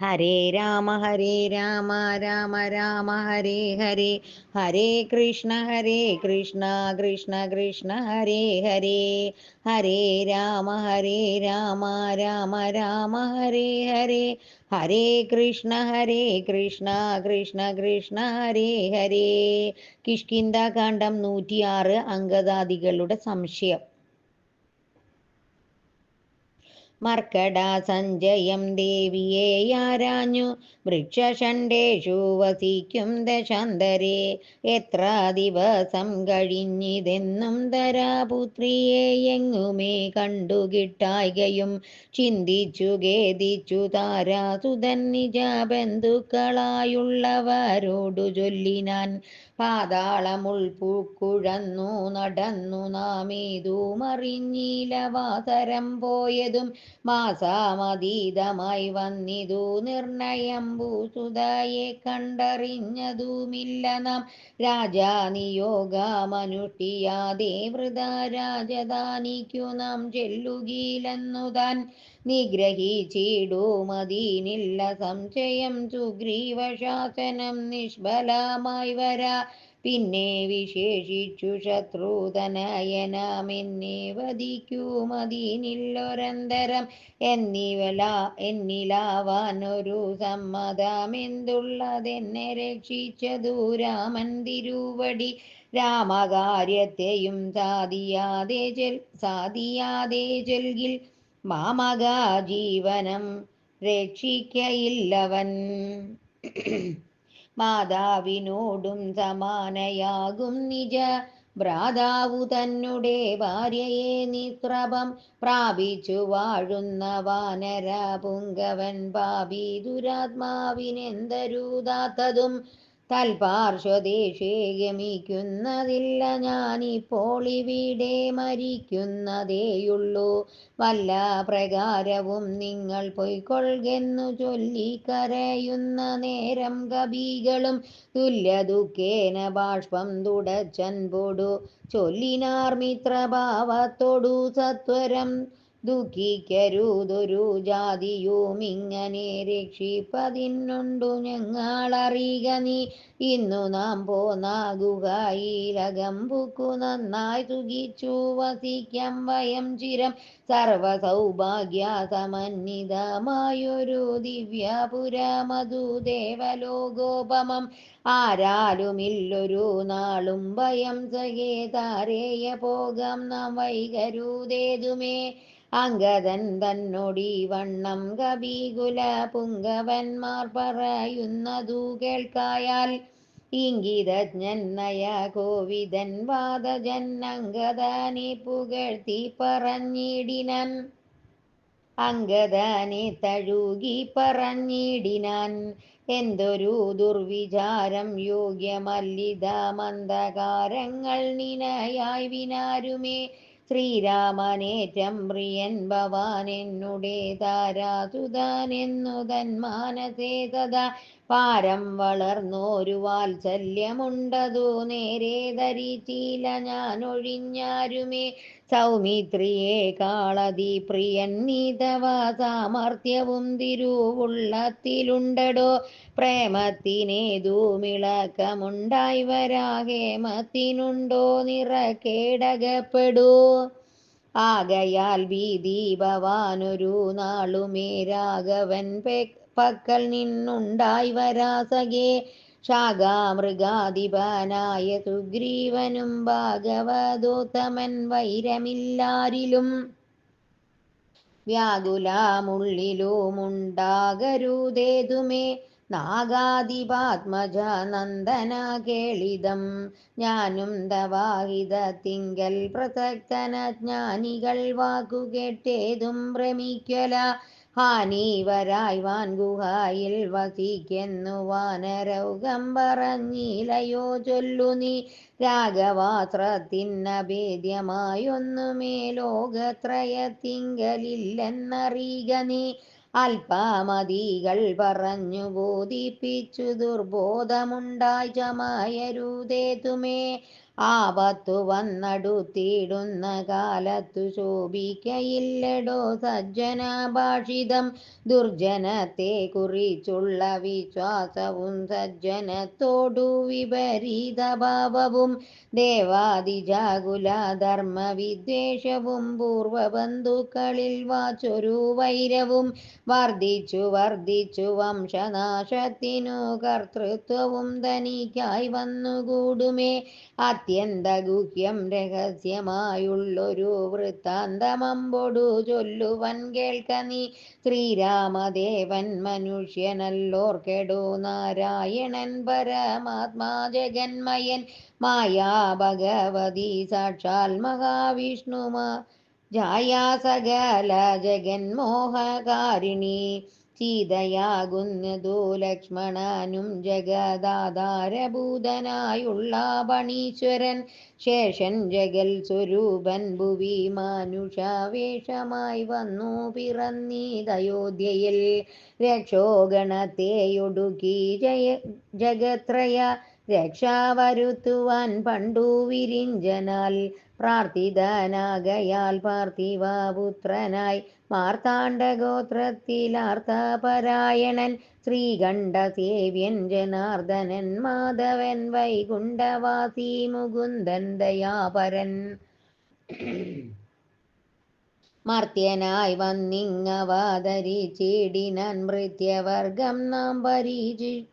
ഹരേ രാമ ഹരേ രാമ രാമ രാമ ഹരേ ഹരേ. ഹരേ കൃഷ്ണ ഹരേ കൃഷ്ണ കൃഷ്ണ കൃഷ്ണ ഹരേ ഹരേ. ഹരേ രാമ ഹരേ രാമ രാമ രാമ ഹരേ ഹരേ. ഹരേ കൃഷ്ണ ഹരേ കൃഷ്ണ കൃഷ്ണ കൃഷ്ണ ഹരേ ഹരേ. കിഷ്കിന്ദ കാണ്ഡം നൂറ്റിയാറ് അംഗദാദികളുടെ സംശയം. മർക്കട സഞ്ജയം ദേവിയെ ആരാഞ്ഞു? വൃക്ഷഷണ്ടേഷു വസിക്കും ദശാന്തരെ. എത്ര ദിവസം കഴിഞ്ഞിതെന്നും ധരാപുത്രിയെ എങ്ങുമേ കണ്ടുകിട്ടായികയും ചിന്തിച്ചു ഖേദിച്ചു താരാസുതൻ നിജ ബന്ധുക്കളായുള്ളവരോടു ചൊല്ലിനാൻ പാതാളമുൾപ്പൂക്കുഴന്നു നടന്നു നാമേതു മറിഞ്ഞീലവാസരം പോയതും മാസാമതീതമായി വന്നിതു നിർണയം ഭൂസുതയെ കണ്ടറിഞ്ഞതുമില്ല നാം. രാജാനിയോഗമനുഷ്ഠിയാതെ വൃത രാജധാനിക്കു നാം ചെല്ലുകീലെന്നു താൻ നിഗ്രഹിച്ചിടുമതീനില്ല സംശയം സുഗ്രീവശാസനം നിഷ്ഫലമായി വരാ. പിന്നെ വിശേഷിച്ചു ശത്രുതനയനമെന്നെ വധിക്കുമതീനില്ലൊരന്തരം എന്നിവല എന്നിലാവാനൊരു സമ്മതമെന്തുള്ളതെന്നെ രക്ഷിച്ചതു രാമൻ തിരുവടി. രാമകാര്യത്തെയും സാധിയാതെ ചെൽ സാധിയാതെ ചെൽകിൽ മാമക ജീവനം രക്ഷിക്കയില്ലവൻ. മാതാവിനോടും സമാനയാകും നിജ ഭ്രാതാവു തന്നെ ഭാര്യയെ നിസ്രഭം പ്രാപിച്ചു വാഴുന്ന വാനര പുങ്കവൻ പാപി തൽപാർശ്വദേശേ ഗമിക്കുന്നതില്ല ഞാനിപ്പോൾ ഇവിടെ മരിക്കുന്നതേയുള്ളൂ. വല്ല പ്രകാരവും നിങ്ങൾ പൊയ്ക്കൊള്ളുന്നു ചൊല്ലിക്കരയുന്ന നേരം കവികളും തുല്യ ബാഷ്പം തുടച്ചൻപൊടു ചൊല്ലിനാർ സത്വരം ദുഃഖിക്കരുതൊരു ജാതിയും ഇങ്ങനെ രക്ഷിപ്പതിനുണ്ടു ഞങ്ങളറിയുക നീ. ഇന്നു നാം പോന്ന ഗുഹയിലകം പുക്കു നന്നായി സുഖിച്ചു വസിക്കാം വയം ചിരം. സർവസൗഭാഗ്യ സമന്വിതമായൊരു ദിവ്യപുരമധു ദേവലോകോപമം. ആരാലുമില്ലൊരു നാളും ഭയം സഹേ താരേയ പോകാം നാം വൈകരുതേതുമേ. അങ്കദൻ തന്നൊടി വണ്ണം കവികുല പുങ്കവന്മാർ പറയുന്നതു കേൾക്കായാൽ ഇംഗിതജ്ഞൻ നയ കോവിദൻ വാദജൻ അങ്കദാനെ പുകഴ്ത്തി പറഞ്ഞിടിനാൻ. അങ്കദാനെ തഴുകി പറഞ്ഞിടിനാൻ. എന്തൊരു ദുർവിചാരം യോഗ്യമല്ലിത മന്ദകാരങ്ങൾ നിനയായി വിനാരുമേ. ശ്രീരാമനേറ്റം പ്രിയൻ താരാസുതാനെന്നു എന്നു തന്മാനസേ സദാ. പാരം വളർന്നോരു വാത്സല്യമുണ്ടതു നേരെ ധരിച്ചില്ല ഞാൻ ഒഴിഞ്ഞാരുമേ സൗമിത്രിയെ കാളതി പ്രിയൻ നീതവ സാമർഥ്യവും തിരുവുള്ളത്തിലുണ്ടടോ. പ്രേമത്തിനേതുമിളക്കമുണ്ടായി വരാഹേമത്തിനുണ്ടോ നിറക്കേടകപ്പെടൂ ആകയാൽ ഭീതി ഭവാനൊരു നാളുമേ രാഘവൻ പക്കൽ നിന്നുണ്ടായി വരാസകേ ശാഖാമൃഗാധിപനായ സുഗ്രീവനും ഭാഗവതോത്തമൻ വൈരമില്ലാരിലും വ്യാകുലാമുള്ളിലുമുണ്ടാകരുതേതുമേ. നാഗാധിപാത്മജ നന്ദന കേളിതം ഞാനും ദവാഹിത തിങ്കൽ പ്രസക്തന ജ്ഞാനികൾ വാക്കുകെട്ടേതും ഭ്രമിക്കല. ഹാനീവരായി വാൻ ഗുഹായിൽ വസിക്കുന്നു വാനരൗകം പറഞ്ഞിലയോ ചൊല്ലു നീ. രാഘവാസ്ത്രത്തിനഭേദ്യമായൊന്നുമേ ലോകത്രയത്തിങ്കലില്ലെന്നറിയുക നീ. അല്പമതികൾ പറഞ്ഞു ബോധിപ്പിച്ചു ദുർബോധമുണ്ടായി ചമായരുതേതുമേ. ആപത്തു വന്നടുത്തിടുന്ന കാലത്തു ശോഭിക്കയില്ലടോ സജ്ജന ഭാഷിതം ദുർജനത്തെ കുറിച്ചുള്ള വിശ്വാസവും സജ്ജനത്തോടു വിപരീത ഭാവവും ദേവാദിജാകുല ധർമ്മവിദ്വേഷവും പൂർവബന്ധുക്കളിൽ വാച്ചൊരു വൈരവും. വർദ്ധിച്ചു വർദ്ധിച്ചു വംശനാശത്തിനു കർത്തൃത്വവും തനിക്കായി വന്നുകൂടുമേ. അത്യന്ത ഗുഹ്യം രഹസ്യമായുള്ളൊരു വൃത്താന്തമമ്പൊടു ചൊല്ലുവൻ കേൾക്ക നീ. ശ്രീരാമദേവൻ മനുഷ്യനല്ലോർക്കെടു നാരായണൻ പരമാത്മാ ജഗന്മയൻ മായാ ഭഗവതി സാക്ഷാൽ മഹാവിഷ്ണുമാ. ജായാ സകല ജഗന്മോഹകാരിണി. സീതയാകുന്നതു ലക്ഷ്മണനും ജഗദാധാരഭൂതനായുള്ള പണീശ്വരൻ ശേഷൻ ജഗൽ സ്വരൂപൻ ഭുവി മാനുഷാവേഷമായി വന്നു പിറന്നീതയോധ്യയിൽ രക്ഷോഗണത്തെയൊടുക്കി ജയ ജഗത്രയ രക്ഷാ വരുത്തുവാൻ പണ്ടു വിരിഞ്ചനാൽ പ്രാർത്ഥിതനാകയാൽ പാർത്ഥിവപുത്രനായി മാർത്താണ്ഡഗോത്രത്തിലാർത്തപരായണൻ ശ്രീകണ്ഠസേവ്യൻ ജനാർദ്ദനൻ മാധവൻ വൈകുണ്ഠവാസി മുകുന്ദൻ ദയാപരൻ. മർത്യനായി വന്നിങ്ങവതരിച്ചിടിനാൻ മൃത്യവർഗം നാം പരീചി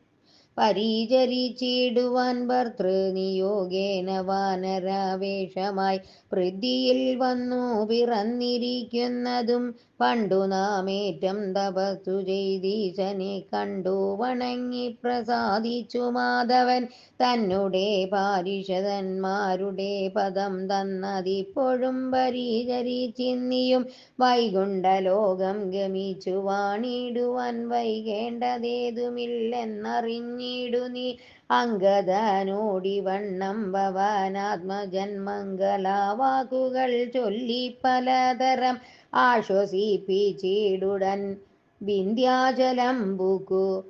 പരിചരിച്ചിടുവാൻ ഭർത്തൃനിയോഗേന വാനരാവേഷമായി. വൃദ്ധിയിൽ വന്നു പിറന്നിരിക്കുന്നതും പണ്ടു നാമേറ്റം തപസ്സു ചെയ്തീശനെ കണ്ടു വണങ്ങി പ്രസാദിച്ചു മാധവൻ. തന്നുടെ പാരിഷതന്മാരുടെ പദം തന്നതിപ്പോഴും പരീചരി ചിന്നിയും വൈകുണ്ഠലോകം ഗമിച്ചു വാണിടുവാൻ വൈകേണ്ടതേതുമില്ലെന്നറിഞ്ഞിടു നീ അങ്കദനോടി വണ്ണം ഭവാനാത്മജന്മംഗലാവാക്കുകൾ ചൊല്ലി പലതരം ആശ്വസിപ്പിച്ചിടുടൻ വിന്ധ്യാചലംബുക്കു.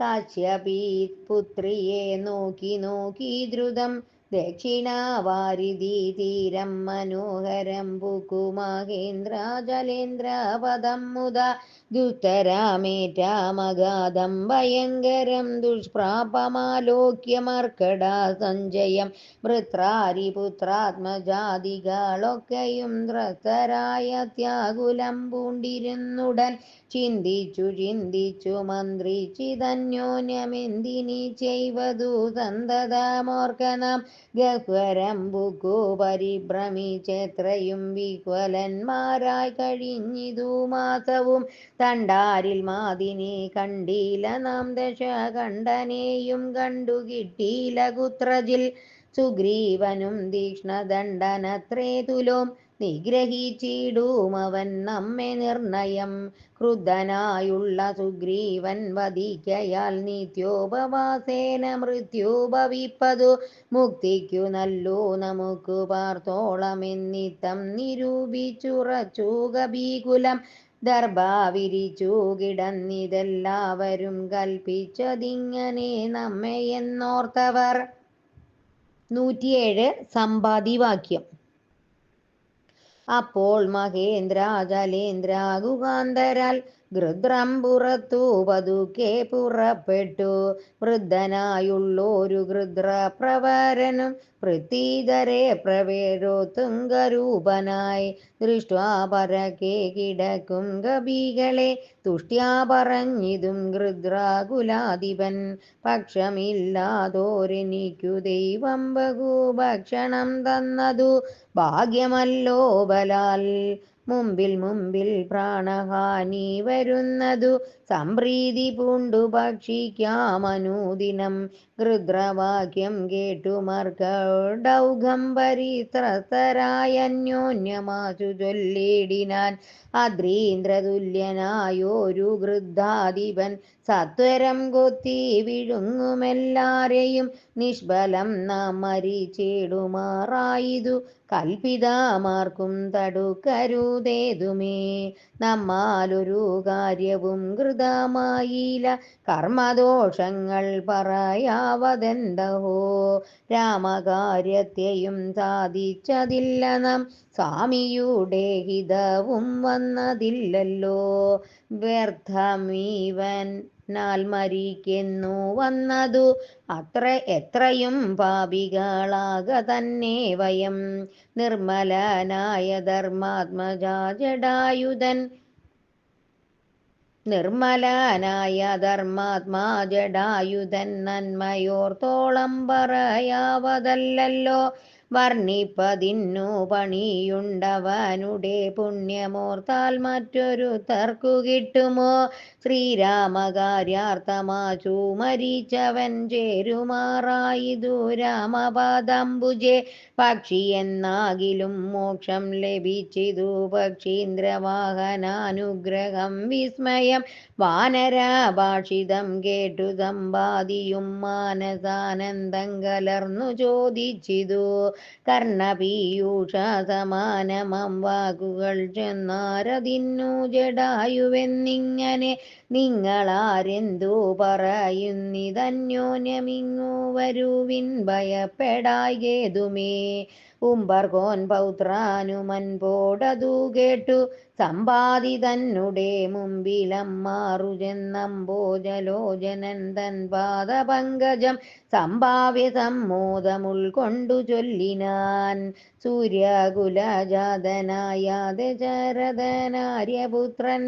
കാശ്യപീ പുത്രിയെ നോക്കി നോക്കി ദ്രുതം ദക്ഷിണാവാരിധി തീരം മനോഹരം പുക്കു മഹേന്ദ്ര ജലേന്ദ്ര പദം മുത ദുസ്തരാമേറ്റാമഗാധം ഭയങ്കരം ദുഷ്പ്രാപമാലോക്യമർക്കട സഞ്ജയം വൃത്രാരിപുത്രാത്മജാതികളൊക്കെയും ത്രസ്തരായ ത്യാകുലം പൂണ്ടിരുന്നുടൻ ചിന്തിച്ചു ചിന്തിച്ചു മന്ത്രിച്ചിതന്യോന്യമെന്തിനി ചെയ്വതു സന്തതമോർക്കനാം ഗഹ്വരം ബുക്കു പരിഭ്രമിച്ചെത്രയും വിഹ്വലന്മാരായി കഴിഞ്ഞിതു മാസവും. തണ്ടാരിൽ മാതിനെ കണ്ടീല നാം ദശ കണ്ടനെയും കണ്ടു കിട്ടീല കുത്രജിൽ സുഗ്രീവനും തീക്ഷ്ണദണ്ഡനത്രേ തുലോം. നിഗ്രഹിച്ചിടും നമ്മെ നിർണയം. ക്രുദ്ധനായുള്ള സുഗ്രീവൻ വധിക്കയാൽ നിത്യോപവാസേന മൃത്യു ഭവിപ്പതു മുക്തിക്കു നല്ലു നമുക്ക് പാർത്തോളമെന്നിത്തം നിരൂപിച്ചുറച്ചു കബീകുലം ദർഭാവിരിച്ചു കിടന്നിതെല്ലാവരും കൽപ്പിച്ചതിങ്ങനെ നമ്മെ എന്നോർത്തവർ. നൂറ്റിയേഴ് സമ്പാദിവാക്യം അപ്പോൾ മഹേന്ദ്ര ജലേന്ദ്ര ഗൃദ്രം പുറത്തു പതുക്കെ പുറപ്പെട്ടു. വൃദ്ധനായുള്ളൊരു ഗൃദ്രപ്രവരനും പൃഥ്വീധരെ പ്രവേരോത്തുങ്കരൂപനായി ദൃഷ്ട്വാ പരക്കെ കിടക്കും കപികളെ തുഷ്ട്യാ പറഞ്ഞിതും ഗൃദ്രാകുലാധിപൻ. പക്ഷമില്ലാതോരെനിക്കു ദൈവം ബഹുഭക്ഷണം തന്നതു ഭാഗ്യമല്ലോ ബലാൽ. മുമ്പിൽ മുമ്പിൽ പ്രാണഹാനി വരുന്നതു സംപ്രീതി പൂണ്ടു ഭക്ഷിക്കാമനുദിനം ഗൃദ്രവാക്യം കേട്ടു മർക്കൗഢൗഘം പരിത്രസ്തരായന്യോന്യമാശു ചൊല്ലിടിനാൻ. അദ്രീന്ദ്രതുല്യനായോരു ഗൃദ്ധാധിപൻ സത്വരം കൊത്തി വിഴുങ്ങുമെല്ലാരെയും നിഷ്ഫലം നാം മരിച്ചിടുമാറായിതു. കൽപ്പിതാമാർക്കും തടുക്കരുതേതുമേ. നമ്മാലൊരു കാര്യവും കൃതമായില്ല കർമ്മദോഷങ്ങൾ പറയാവതെന്തഹോ? രാമകാര്യത്തെയും സാധിച്ചതില്ല നാം. സ്വാമിയുടെ ഹിതവും വന്നതില്ലല്ലോ. വ്യർത്ഥമീവൻ നാൽ മരിക്കുന്നു വന്നതു. അത്ര എത്രയും പാപികളാക തന്നെ വയം. നിർമ്മലനായ ധർമാത്മജാജടായുധൻ നിർമ്മലനായ ധർമാത്മാ ജടായുധൻ നന്മയോർത്തോളം പറയാവതല്ലോ വർണിപ്പതിന്നു പണിയുണ്ടവനുടെ പുണ്യമോർത്താൽ മറ്റൊരു തർക്കു കിട്ടുമോ? ശ്രീരാമകാര്യാർത്ഥമാചു മരിച്ചവൻ ചേരുമാറായിതു രാമപാദംബുജെ. പക്ഷി എന്നാകിലും മോക്ഷം ലഭിച്ചിതു പക്ഷീന്ദ്രവാഹനാനുഗ്രഹം വിസ്മയം. വാനരാഭാഷിതം കേട്ടു സമ്പാദിയും മാനസാനന്ദം കലർന്നു ചോദിച്ചിതു. കർണപീയൂഷ സമാനമം വാക്കുകൾ ചെന്നാരതിന്നു ജടായുവെന്നിങ്ങനെ നിങ്ങളാരെന്തു പറയുന്നിതന്യോന്യമിങ്ങു വരുവിൻ ഭയപ്പെടായതുമേ ഉംബർകോൻ പൗത്രാനുമൻ പോടതു കേട്ടു. സമ്പാദി തന്നുടെ മുമ്പിലം മാറു ചെന്നമ്പോജലോചനൻ തൻ പാദപങ്കജം. സംഭാവ്യ സമ്മോദമുൾക്കൊണ്ടു ചൊല്ലിനാൻ. സൂര്യകുലജാതനായ ദശരഥനാര്യപുത്രൻ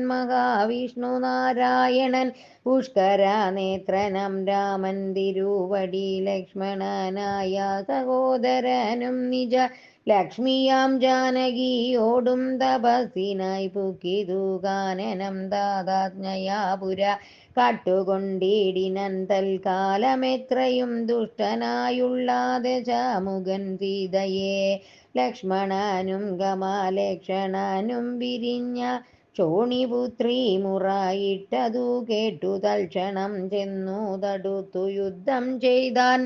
മഹാവിഷ്ണു നാരായണൻ പുഷ്കര നേത്രനം രാമൻ തിരുവടി ലക്ഷ്മണനായ സഹോദരനും നിജ ലക്ഷ്മിയാം ജാനകിയോടും തപസ്സിനായി പുക്കിതു കാനനം ദാതാജ്ഞയാപുര കട്ടുകൊണ്ടിടിനൻ തൽക്കാലമെത്രയും ദുഷ്ടനായുള്ള ദശമുഖൻ സീതയെ ലക്ഷ്മണനും ഗമാലക്ഷണാനും വിരിഞ്ഞ ചോണിപുത്രി മുറായിട്ടതു കേട്ടു തൽക്ഷണം ചെന്നു തടുത്തു യുദ്ധം ചെയ്താൻ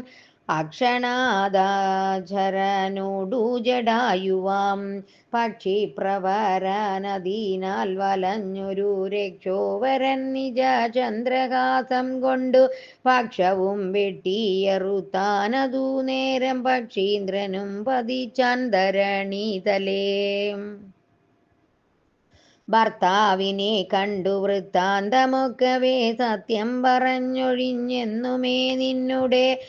അക്ഷണാദാചരനോടു ജടായുവാം പക്ഷിപ്രവരനദീനാൽ വലഞ്ഞൊരു രക്ഷോവരൻ നിജ ചന്ദ്രഹാസം കൊണ്ടു പക്ഷവും വെട്ടിയറുത്താനതു നേരം പക്ഷീന്ദ്രനും പതിച്ചന്തരണീതലേ. ഭർത്താവിനെ കണ്ടു വൃത്താന്തമൊക്കവേ സത്യം പറഞ്ഞൊഴിഞ്ഞെന്നുമേ നിന്നുടെ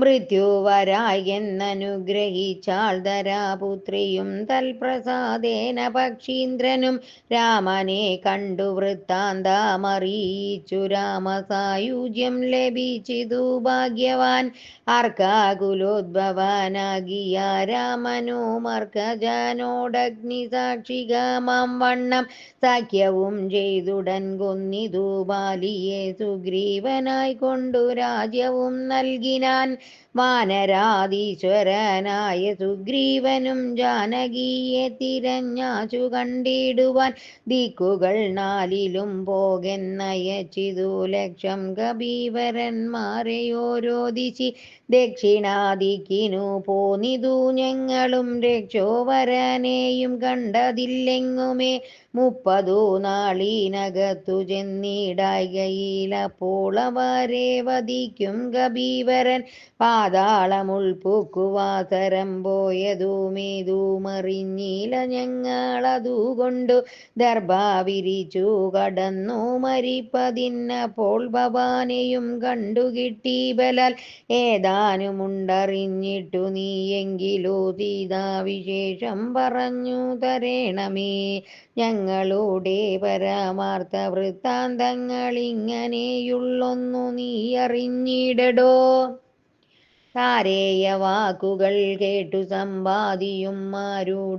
മൃത്യുവരായി എന്നനുഗ്രഹിച്ചാൾ ധരാപുത്രിയും തൽപ്രസാദേന പക്ഷീന്ദ്രനും രാമനെ കണ്ടു വൃത്താന്തമറിയിച്ചു രാമസായുജ്യം ലഭിച്ചിതു ഭാഗ്യവാൻ. അർക്കാകുലോദ്ഭവാനാകിയ രാമനോ മർക്കജനോടഗ്നി സാക്ഷികമാം വണ്ണം. സഖ്യവും ചെയ്തുടൻ കൊന്നിതു ബാലിയെ സുഗ്രീവനായി കൊണ്ടു രാജ്യവും നൽകിനാൻ. വാനരാധീശ്വരനായ സുഗ്രീവനും ജാനകിയെ തിരഞ്ഞാച്ചു കണ്ടിടുവാൻ ദിക്കുകൾ നാലിലും പോകെന്നയച്ചിതു ലക്ഷം കബീവരന്മാരെ ഓരോ ദിശി ദക്ഷിണാദിക്കിനു പോന്നിതു ഞങ്ങളും രക്ഷോവരനെയും കണ്ടതില്ലെങ്ങുമേ? മുപ്പതു നാളീനകത്തു ചെന്നിടായികയിലപ്പോൾ അവരെ വധിക്കും കബീവരൻ പാതാളമുൾപ്പൂക്കുവാസരം പോയതുമേതുമറിഞ്ഞില ഞങ്ങളതുകൊണ്ടു. ദർഭാവിരിച്ചു കടന്നു മരിപ്പതിന്നപ്പോൾ ഭവാനെയും കണ്ടുകിട്ടി ബലാൽ. ഏതാനുമുണ്ടറിഞ്ഞിട്ടു നീയെങ്കിലോ സീതാവിശേഷം പറഞ്ഞു തരേണമേ. ഞങ്ങളുടെ പരമാർത്ഥ വൃത്താന്തങ്ങൾ ഇങ്ങനെയുള്ളൊന്നു നീ അറിഞ്ഞിടടോ. താരേയ വാക്കുകൾ കേട്ടു സമ്പാദിയും മാരുടമോദമവനോടു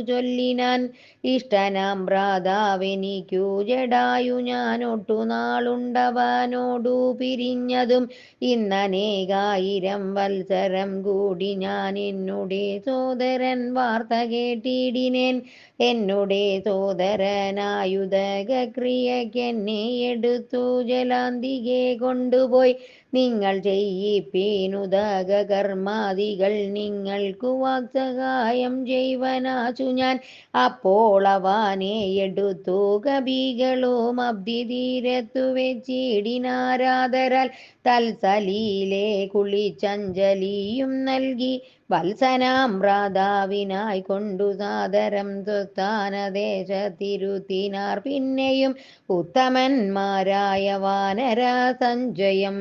ചൊല്ലിനാൻ ഇഷ്ടനാം ഭ്രാതാവെനിക്കു ജടായു ഞാനൊട്ടു നാളുണ്ടവനോടു പിരിഞ്ഞതും ഇന്നനേകായിരം വത്സരം കൂടി ഞാൻ എന്നുടെ സോദരൻ വാർത്ത കേട്ടിടിനേൻ. എന്നുടെ സോദരനായുധക ക്രിയക്കെന്നെ എടുത്തു ജലാന്തികെ കൊണ്ടുപോയി. നിങ്ങൾ ചെയ്യിപ്പീനുദക കർമാദികൾ നിങ്ങൾക്കു വാക്സഹായം ചെയ്വനാച്ചു ഞാൻ. അപ്പോൾ അവനെ എടുത്തു കവികളും അബ്ദിതീരത്തു വെച്ചിടിനാരാധരാൽ തൽസലീലെ കുളിച്ചഞ്ജലിയും നൽകി. വത്സനാം ഭ്രാതാവിനായി കൊണ്ടു സാദരം സ്വസ്ഥാനദേശത്തിരുത്തിനാർ പിന്നെയും ഉത്തമന്മാരായ വാനര സഞ്ജയം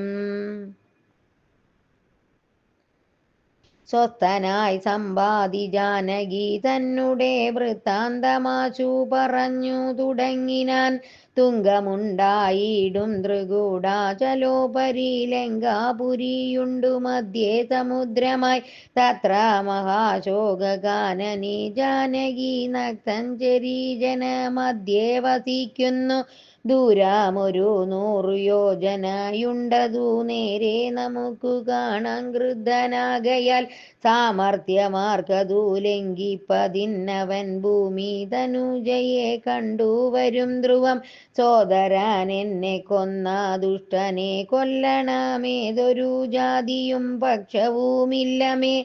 സ്വസ്ഥനായി സമ്പാദി ജാനകി തന്നെ വൃത്താന്തമാശു പറഞ്ഞു തുടങ്ങിനാൻ തുങ്കമുണ്ടായിടും ത്രികൂടാചലോപരി ലങ്കാപുരിയുണ്ടു മധ്യേ സമുദ്രമായി. തത്ര മഹാശോകാനനി ജാനകി നക്തഞ്ചരി ജന മധ്യേ വസിക്കുന്നു. ദൂരമൊരു നൂറു യോജനയുണ്ടതു നേരെ നമുക്ക് കാണാൻ ഗൃദ്ധനാകയാൽ സാമർഥ്യമാർക്കതു ലംഘിപ്പതിന്നവൻ ഭൂമി തനുജയെ കണ്ടുവരും ധ്രുവം. സോദരാൻ എന്നെ കൊന്ന ദുഷ്ടനെ കൊല്ലണമേതൊരു ജാതിയും പക്ഷവുമില്ലമേ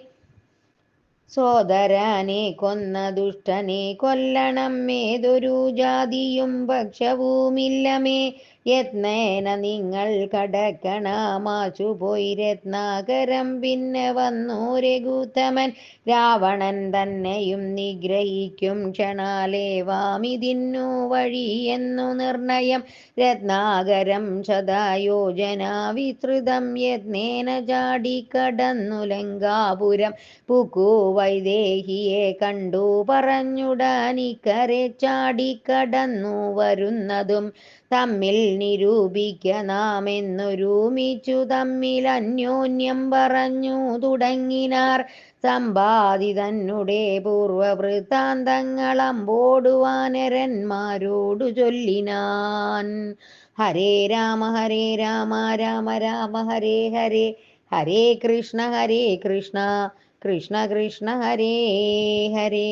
സോദരനെ കൊന്ന ദുഷ്ടനെ കൊല്ലണം. ഏതൊരു ജാതിയും ഭക്ഷവുമില്ലമേ യത്നേന നിങ്ങൾ കടക്കണമാശു പോയി രത്നാകരം. പിന്നെ വന്നു രഘുത്തമൻ. രാവണൻ തന്നെയും നിഗ്രഹിക്കും. ക്ഷണാലേവാമിതിന്നു വഴി എന്നു നിർണയം. രത്നാകരം സദായോജന വിസ്തൃതം. യത്നേന ചാടിക്കടന്നു ലങ്കാപുരം. പുക്കു വൈദേഹിയെ കണ്ടു പറഞ്ഞുടാനിക്കരെ ചാടിക്കടന്നു വരുന്നതും തമ്മിൽ നിരൂപിക്ക നാം എന്നൊരുമിച്ചു തമ്മിൽ അന്യോന്യം പറഞ്ഞു തുടങ്ങിനാർ. സമ്പാദിതന്നുടേ പൂർവ പൂർവവൃത്താന്തങ്ങളമ്പോടു വാനരന്മാരോടു ചൊല്ലിനാൻ. ഹരേ രാമ ഹരേ രാമ രാമ രാമ ഹരേ ഹരേ ഹരേ കൃഷ്ണ ഹരേ കൃഷ്ണ. കൃഷ്ണ കൃഷ്ണ ഹരേ ഹരേ